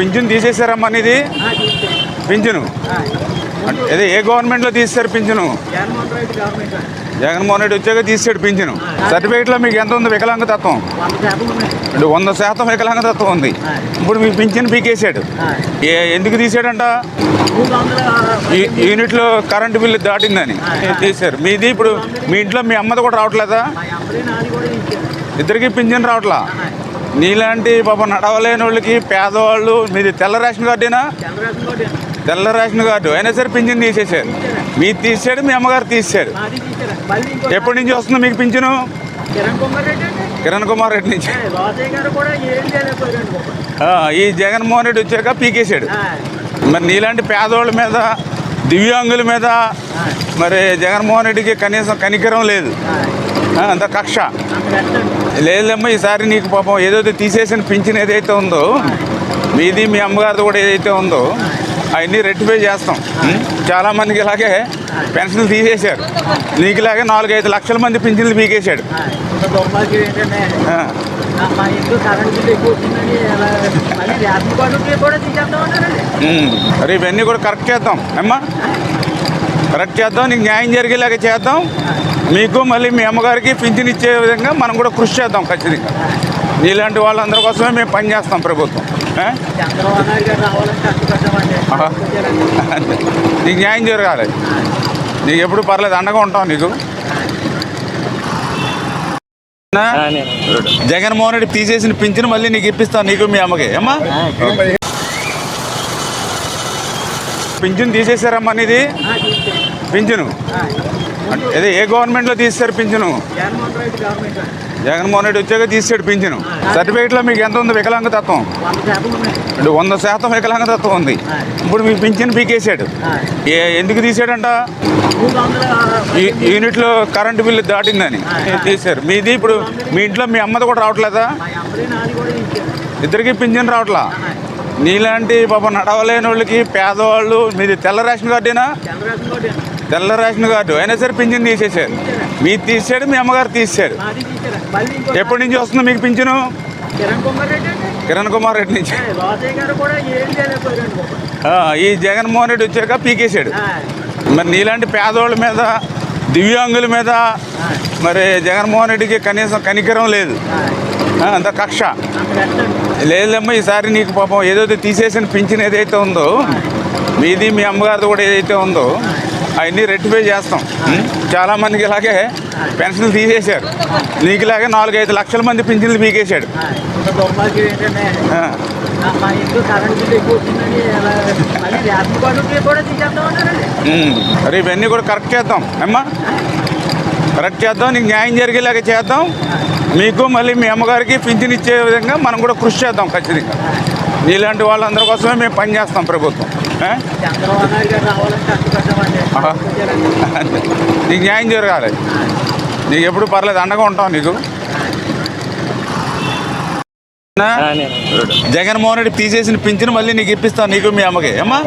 Pension తీసేశారమ్మా ఇది పింఛను అదే ఏ గవర్నమెంట్లో తీస్తారు పింఛను జగన్మోహన్ రెడ్డి వచ్చాక తీసాడు పింఛను సర్టిఫికేట్లో మీకు ఎంత ఉంది వికలాంగతత్వం అంటే వంద శాతం వికలాంగతత్వం ఉంది. ఇప్పుడు మీకు పింఛన్ పీకేశాడు. ఏ ఎందుకు తీసాడంట? యూనిట్లో కరెంటు బిల్లు దాటిందని తీశారు. మీది ఇప్పుడు మీ ఇంట్లో మీ అమ్మది కూడా రావట్లేదా? మా ఇద్దరికి పింఛన్ రావట్లా? నీలాంటి పాప నడవలేని వాళ్ళకి పేదవాళ్ళు మీది తెల్ల రేషన్ కార్డేనా? తెల్ల రేషన్ కార్డు. అయినా సరే పింఛన్ తీసేసారు మీరు తీసాడు మీ అమ్మగారు తీసాడు ఎప్పటి నుంచి వస్తుంది మీకు పింఛను? కిరణ్ కుమార్ రెడ్డి నుంచి. ఈ జగన్మోహన్ రెడ్డి వచ్చాక పీకేశాడు. మరి నీలాంటి పేదవాళ్ళ మీద దివ్యాంగుల మీద మరి జగన్మోహన్ రెడ్డికి కనీసం కనికరం లేదు. అంత కక్ష. లేదమ్మా ఈసారి నీకు పాపం ఏదైతే తీసేసిన పింఛన్ ఏదైతే ఉందో మీది మీ అమ్మగారిది కూడా ఏదైతే ఉందో అవన్నీ రెట్టిఫై చేస్తాం. ఉం? చాలా మందికి ఇలాగే పెన్షన్లు తీసేశారు. నీకు ఇలాగే నాలుగైదు లక్షల మంది పింఛన్లు పీకేశాడు. మరి ఇవన్నీ కూడా కరెక్ట్ చేద్దాం. అమ్మా కరెక్ట్ చేద్దాం నీకు న్యాయం జరిగేలాగా చేద్దాం. మీకు మళ్ళీ మీ అమ్మగారికి పింఛన్ ఇచ్చే విధంగా మనం కూడా కృషి చేద్దాం ఖచ్చితంగా. నీలాంటి వాళ్ళందరి కోసమే మేము పనిచేస్తాం ప్రభుత్వం. నీకు న్యాయం జరగాలి. నీకు ఎప్పుడు పర్లేదు అండగా ఉంటాం నీకు? జగన్మోహన్ రెడ్డి తీసేసిన పింఛను మళ్ళీ నీకు ఇప్పిస్తాను నీకు మీ అమ్మకి. అమ్మా పింఛను తీసేశారమ్మా నీది? ఆ, తీసేయండి. పింఛను? అదే ఏ గవర్నమెంట్లో తీస్తారు పింఛను? జగన్మోహన్ రెడ్డి వచ్చాక తీసాడు పింఛను. సర్టిఫికేట్లో మీకు ఎంత ఉంది వికలాంగతత్వం? వంద శాతం ఉన్నాయి అంటే వంద శాతం వికలాంగతత్వం ఉంది. ఇప్పుడు మీకు పింఛన్ పీకేశాడు. ఆ, ఏ ఎందుకు తీసాడంట యూనిట్లో కరెంటు బిల్లు దాటిందని తీశారు మీది ఇప్పుడు మీ ఇంట్లో మీ అమ్మది కూడా రావట్లేదా? మా ఇద్దరికి పింఛన్ రావట్లా? నీలాంటి పాప నడవలేని వాళ్ళకి పేదవాళ్ళు మీది తెల్ల రేషన్ కార్డేనా? తెల్ల రేషన్ కార్డు. అయినా సరే పింఛన్ తీసేశారు. మీరు తీసాడు మీ అమ్మగారు ఇంకో ఎప్పటి నుంచి వస్తుంది మీకు పింఛను? కిరణ్ కుమార్ రెడ్డి నుంచి. ఈ జగన్మోహన్ రెడ్డి వచ్చాక పీకేశాడు. మరి నీలాంటి పేదవాళ్ళ మీద దివ్యాంగుల మీద మరి జగన్మోహన్ రెడ్డికి కనీసం కనికరం లేదు. అంత కక్ష. లేదమ్మా ఈసారి నీకు పాపం ఏదైతే తీసేసిన పింఛన్ ఏదైతే ఉందో మీది మీ అమ్మగారిది కూడా ఏదైతే ఉందో అవన్నీ రెట్టిఫై చేస్తాం. ఉం? చాలా మందికి ఇలాగే పెన్షన్లు తీసేశారు. నీకు ఇలాగే నాలుగైదు లక్షల మంది పింఛన్లు పీకేశాడు. మరి ఇవన్నీ కూడా కరెక్ట్ చేద్దాం. అమ్మా కరెక్ట్ చేద్దాం నీకు న్యాయం జరిగేలాగా చేద్దాం. మీకు మళ్ళీ మీ అమ్మగారికి పింఛన్ ఇచ్చే విధంగా మనం కూడా కృషి చేద్దాం ఖచ్చితంగా. నీలాంటి వాళ్ళందరి కోసమే మేము పనిచేస్తాం ప్రభుత్వం. నీకు న్యాయం జరగాలి. నీకు ఎప్పుడు పర్లేదు అండగా ఉంటాం నీకు? జగన్మోహన్ రెడ్డి తీసేసిన పింఛను మళ్ళీ నీకు ఇప్పిస్తాను నీకు మీ అమ్మకి. అమ్మా